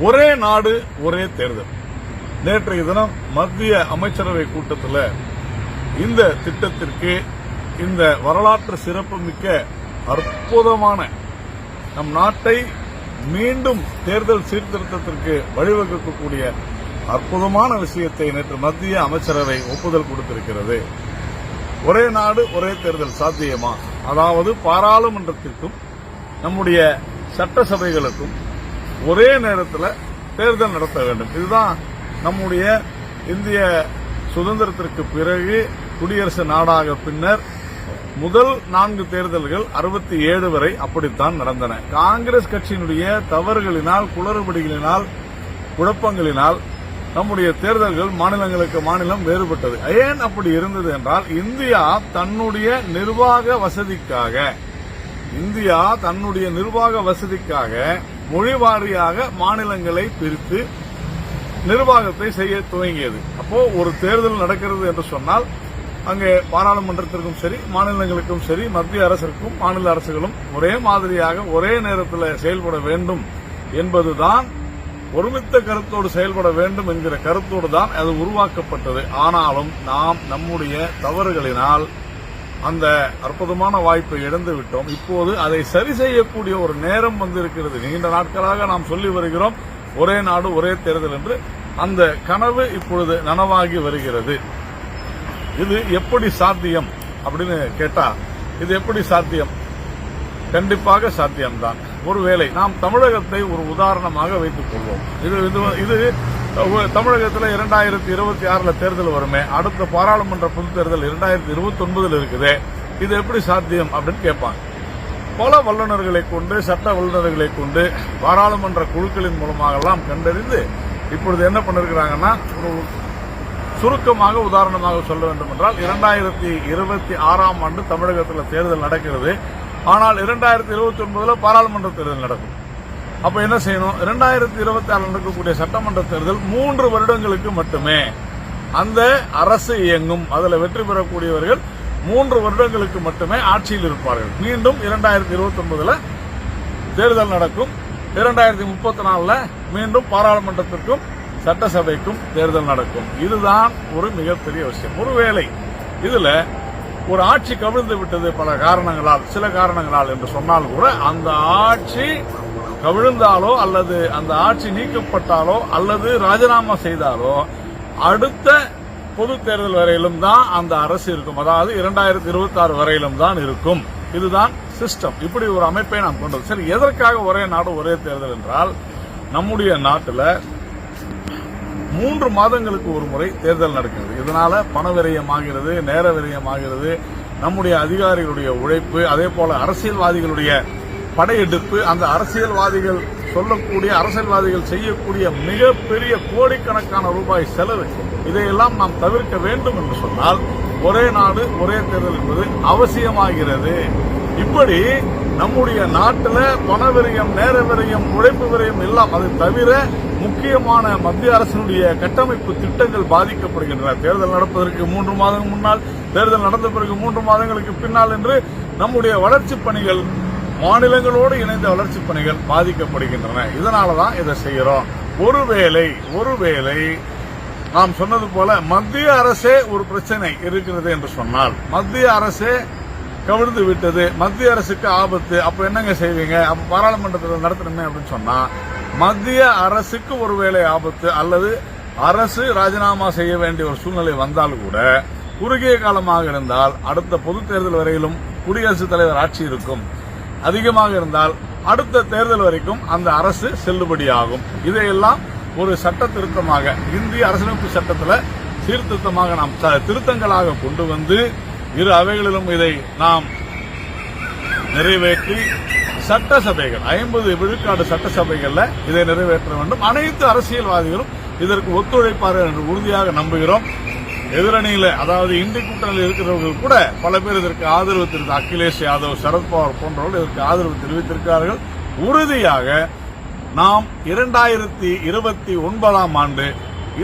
ஒரே நாடு ஒரே தேர்தல். நேற்றைய தினம் மத்திய அமைச்சரவை கூட்டத்தில் இந்த திட்டத்திற்கு இந்த வரலாற்று சிறப்புமிக்க அற்புதமான நம் நாட்டை மீண்டும் தேர்தல் சீர்திருத்தத்திற்கு வழிவகுக்கக்கூடிய அற்புதமான விஷயத்தை நேற்று மத்திய அமைச்சரவை ஒப்புதல் கொடுத்திருக்கிறது. ஒரே நாடு ஒரே தேர்தல் சாத்தியமா? அதாவது பாராளுமன்றத்திற்கும் நம்முடைய சட்டசபைகளுக்கும் ஒரே நேரத்தில் தேர்தல் நடத்த வேண்டும். இதுதான் நம்முடைய இந்திய சுதந்திரத்திற்கு பிறகு குடியரசு நாடாக பின்னர் முதல் நான்கு தேர்தல்கள் அறுபத்தி ஏழு வரை அப்படித்தான் நடந்தன. காங்கிரஸ் கட்சியினுடைய தவறுகளினால் குளறுபடிகளினால் குழப்பங்களினால் நம்முடைய தேர்தல்கள் மாநிலங்களுக்கு மாநிலம் வேறுபட்டது. ஏன் அப்படி இருந்தது என்றால் இந்தியா தன்னுடைய நிர்வாக வசதிக்காக இந்தியா தன்னுடைய நிர்வாக வசதிக்காக மொழி வாரியாக மாநிலங்களை பிரித்து நிர்வாகத்தை செய்ய துவங்கியது. அப்போ ஒரு தேர்தல் நடக்கிறது என்று சொன்னால் அங்கே பாராளுமன்றத்திற்கும் சரி மாநிலங்களுக்கும் சரி மத்திய அரசிற்கும் மாநில அரசுகளும் ஒரே மாதிரியாக ஒரே நேரத்தில் செயல்பட வேண்டும் என்பதுதான் ஒருமித்த கருத்தோடு செயல்பட வேண்டும் என்கிற கருத்தோடு தான் அது உருவாக்கப்பட்டது. ஆனாலும் நாம் நம்முடைய தவறுகளினால் அந்த அற்புதமான வாய்ப்பை இழந்து விட்டோம். இப்போது அதை சரி செய்யக்கூடிய ஒரு நேரம் வந்திருக்கிறது. நீண்ட நாட்களாக நாம் சொல்லி வருகிறோம். ஒரே நாடு ஒரே தேர்தல் என்று அந்த கனவு இப்பொழுது நனவாகி வருகிறது. இது எப்படி சாத்தியம் அப்படின்னு கேட்டா இது எப்படி சாத்தியம்? கண்டிப்பாக சாத்தியம்தான். ஒருவேளை நாம் தமிழகத்தை ஒரு உதாரணமாக வைத்துக் கொள்வோம். இது இது- இது தமிழகத்தில் இரண்டாயிரத்தி இருபத்தி ஆறில் தேர்தல் வருமே அடுத்த பாராளுமன்ற பொது தேர்தல் இரண்டாயிரத்தி இருபத்தி ஒன்பதில் இருக்குது. இது எப்படி சாத்தியம் அப்படின்னு கேட்பாங்க. பல வல்லுநர்களை கொண்டு சட்ட வல்லுநர்களை கொண்டு பாராளுமன்ற குழுக்களின் மூலமாக எல்லாம் கண்டறிந்து இப்பொழுது என்ன பண்ணிருக்கிறாங்கன்னா ஒரு சுருக்கமாக உதாரணமாக சொல்ல வேண்டும் என்றால் இரண்டாயிரத்தி இருபத்தி ஆறாம் ஆண்டு தமிழகத்தில் தேர்தல் நடக்கிறது. ஆனால் இரண்டாயிரத்தி இருபத்தி ஒன்பதுல பாராளுமன்ற தேர்தல் நடக்கும். அப்ப என்ன செய்யணும்? இரண்டாயிரத்தி இருபத்தி ஆறு நடக்கக்கூடிய சட்டமன்ற தேர்தல் மூன்று வருடங்களுக்கு மட்டுமே அந்த அரசு இயங்கும். அதில் வெற்றி பெறக்கூடியவர்கள் மூன்று வருடங்களுக்கு மட்டுமே ஆட்சியில் இருப்பார்கள். மீண்டும் இரண்டாயிரத்தி இருபத்தி ஒன்பதுல தேர்தல் நடக்கும். இரண்டாயிரத்தி முப்பத்தி நாலுல மீண்டும் பாராளுமன்றத்திற்கும் சட்டசபைக்கும் தேர்தல் நடக்கும். இதுதான் ஒரு மிகப்பெரிய விஷயம். ஒருவேளை இதுல ஒரு ஆட்சி கவிழ்ந்து விட்டது பல காரணங்களால் சில காரணங்களால் என்று சொன்னால் கூட அந்த ஆட்சி கவிழ்ந்தாலோ அல்லது அந்த ஆட்சி நீக்கப்பட்டாலோ அல்லது ராஜினாமா செய்தாலோ அடுத்த பொது தேர்தல் வரையிலும் தான் அந்த அரசு இருக்கும். அதாவது இரண்டாயிரத்தி இருபத்தி ஆறு வரையிலும் தான் இருக்கும். இதுதான் சிஸ்டம் இப்படி ஒரு அமைப்பை நாம் கொண்டது சரி எதற்காக ஒரே நாடு ஒரே தேர்தல் என்றால் நம்முடைய நாட்டில் மூன்று மாதங்களுக்கு ஒரு முறை தேர்தல் நடக்கிறது. இதனால பண விரயமாகிறது நேர விரயமாகிறது நம்முடைய அதிகாரிகளுடைய உழைப்பு அதே போல அரசியல்வாதிகளுடைய படையெடுப்பு அந்த அரசியல்வாதிகள் சொல்லக்கூடிய அரசியல்வாதிகள் செய்யக்கூடிய மிகப்பெரிய கோடிக்கணக்கான ரூபாய் செலவு. இதையெல்லாம் நாம் தவிர்க்க வேண்டும் என்று சொன்னால் ஒரே நாடு ஒரே தேர்தல் என்பது அவசியமாகிறது. இப்படி நம்முடைய நாட்டில் பண விரயம் நேர விரயம் உழைப்பு விரயம் எல்லாம் அதை தவிர முக்கியமான மத்திய அரசினுடைய கட்டமைப்பு திட்டங்கள் பாதிக்கப்படுகின்றன. தேர்தல் நடப்பதற்கு மூன்று மாதங்கள் முன்னால் தேர்தல் நடந்த பிறகு மூன்று மாதங்களுக்கு பின்னால் என்று நம்முடைய வளர்ச்சிப் பணிகள் மாநிலங்களோடு இணைந்த வளர்ச்சி பணிகள் பாதிக்கப்படுகின்றன. இதனால தான் இதை செய்கிறோம். ஒருவேளை ஒருவேளை நாம் சொன்னது போல மத்திய அரசே ஒரு பிரச்சனை இருக்கிறது என்று சொன்னால் மத்திய அரசே கவிழ்ந்து விட்டது மத்திய அரசுக்கு ஆபத்து அப்ப என்னங்க செய்வீங்க? அப்ப பாராளுமன்றத்தில் நடத்தணுமே அப்படின்னு சொன்னா மத்திய அரசுக்கு ஒருவேளை ஆபத்து அல்லது அரசு ராஜினாமா செய்ய வேண்டிய ஒரு சூழ்நிலை வந்தால் கூட குறுகிய காலமாக இருந்தால் அடுத்த பொது தேர்தல் வரையிலும் குடியரசுத் தலைவர் ஆட்சி இருக்கும். அதிகமாக இருந்தால் அடுத்த தேர்தல் வரைக்கும் அந்த அரசு செல்லுபடியாகும். இதையெல்லாம் ஒரு சட்ட திருத்தமாக இந்திய அரசியலமைப்பு சட்டத்தில் சீர்திருத்தமாக நாம் திருத்தங்களாக கொண்டு வந்து இரு அவைகளிலும் இதை நாம் நிறைவேற்றி சட்டசபைகள் ஐம்பது விழுக்காடு சட்டசபைகள்ல இதை நிறைவேற்ற வேண்டும். அனைத்து அரசியல்வாதிகளும் இதற்கு ஒத்துழைப்பார்கள் என்று உறுதியாக நம்புகிறோம். எதிரணியில அதாவது இந்தி கூட்டணியில் இருக்கிறவர்கள் கூட பல பேர் இதற்கு ஆதரவு தெரிவித்து அகிலேஷ் யாதவ் சரத்பவார் போன்றவர்கள் இதற்கு ஆதரவு தெரிவித்திருக்கிறார்கள். உறுதியாக நாம் இரண்டாயிரத்தி இருபத்தி ஒன்பதாம் ஆண்டு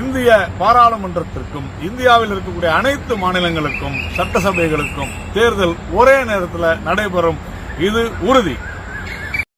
இந்திய பாராளுமன்றத்திற்கும் இந்தியாவில் இருக்கக்கூடிய அனைத்து மாநிலங்களுக்கும் சட்டசபைகளுக்கும் தேர்தல் ஒரே நேரத்தில் நடைபெறும். இது உறுதி.